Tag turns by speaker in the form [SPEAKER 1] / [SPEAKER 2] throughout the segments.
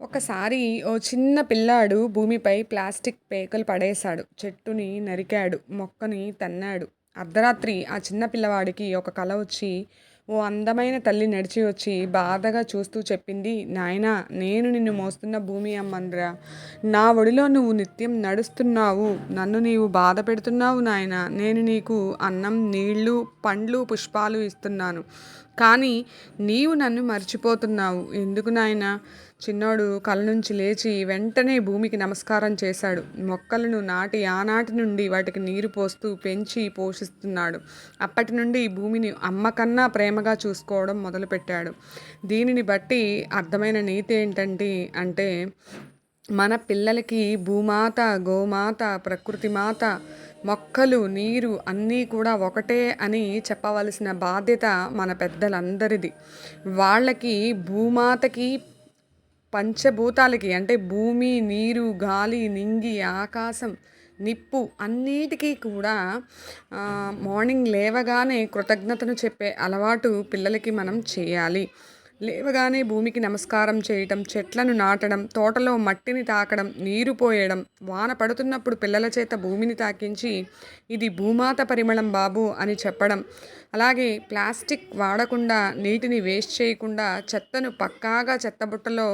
[SPEAKER 1] ఒకసారి ఓ చిన్న పిల్లాడు భూమిపై ప్లాస్టిక్ పేకలు పడేశాడు. చెట్టుని నరికాడు. మొక్కని తన్నాడు. అర్ధరాత్రి ఆ చిన్న పిల్లవాడికి ఒక కల వచ్చి ఓ అందమైన తల్లి నడిచి వచ్చి బాధగా చూస్తూ చెప్పింది నాయనా నేను నిన్ను మోస్తున్న భూమి అమ్మనురా. నా ఒడిలో నువ్వు నిత్యం నడుస్తున్నావు. నన్ను నీవు బాధ పెడుతున్నావు నాయనా. నేను నీకు అన్నం, నీళ్ళు, పండ్లు, పుష్పాలు ఇస్తున్నాను. కానీ నీవు నన్ను మర్చిపోతున్నావు. ఎందుకు నాయనా? చిన్నోడు కళ్ళ నుంచి లేచి వెంటనే భూమికి నమస్కారం చేశాడు. మొక్కలను నాటి ఆనాటి నుండి వాటికి నీరు పోస్తూ పెంచి పోషిస్తున్నాడు. అప్పటి నుండి భూమిని అమ్మ కన్నా ప్రేమగా చూసుకోవడం మొదలుపెట్టాడు. దీనిని బట్టి అర్థమైన నీతి ఏంటంటే అంటే మన పిల్లలకి భూమాత, గోమాత, ప్రకృతి మాత, మొక్కలు, నీరు అన్నీ కూడా ఒకటే అని చెప్పవలసిన బాధ్యత మన పెద్దలందరిది. వాళ్ళకి భూమాతకి పంచభూతాలకి అంటే భూమి, నీరు, గాలి, నింగి, ఆకాశం, నిప్పు అన్నిటికీ కూడా మార్నింగ్ లేవగానే కృతజ్ఞతను చెప్పే అలవాటు పిల్లలకి మనం చేయాలి. లేవగానే భూమికి నమస్కారం చేయటం, చెట్లను నాటడం, తోటలో మట్టిని తాకడం, నీరు పోయడం, వాన పడుతున్నప్పుడు పిల్లల చేత భూమిని తాకించి ఇది భూమాత పరిమళం బాబూ అని చెప్పడం, అలాగే ప్లాస్టిక్ వాడకుండా, నీటిని వేస్ట్ చేయకుండా చెత్తను పక్కాగా చెత్తబుట్టలో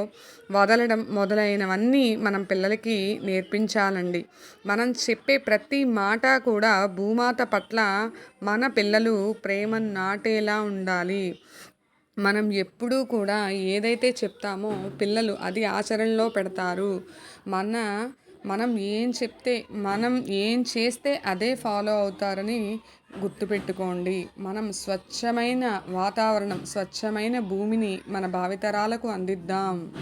[SPEAKER 1] వదలడం మొదలైనవన్నీ మనం పిల్లలకి నేర్పించాలండి. మనం చెప్పే ప్రతి మాట కూడా భూమాత పట్ల మన పిల్లలు ప్రేమను నాటేలా ఉండాలి. మనం ఎప్పుడూ కూడా ఏదైతే చెప్తామో పిల్లలు అది ఆచరణలో పెడతారు. మన మనం ఏం చెప్తే మనం ఏం చేస్తే అదే ఫాలో అవుతారని గుర్తుపెట్టుకోండి. మనం స్వచ్ఛమైన వాతావరణం, స్వచ్ఛమైన భూమిని మన భావితరాలకు అందిద్దాం.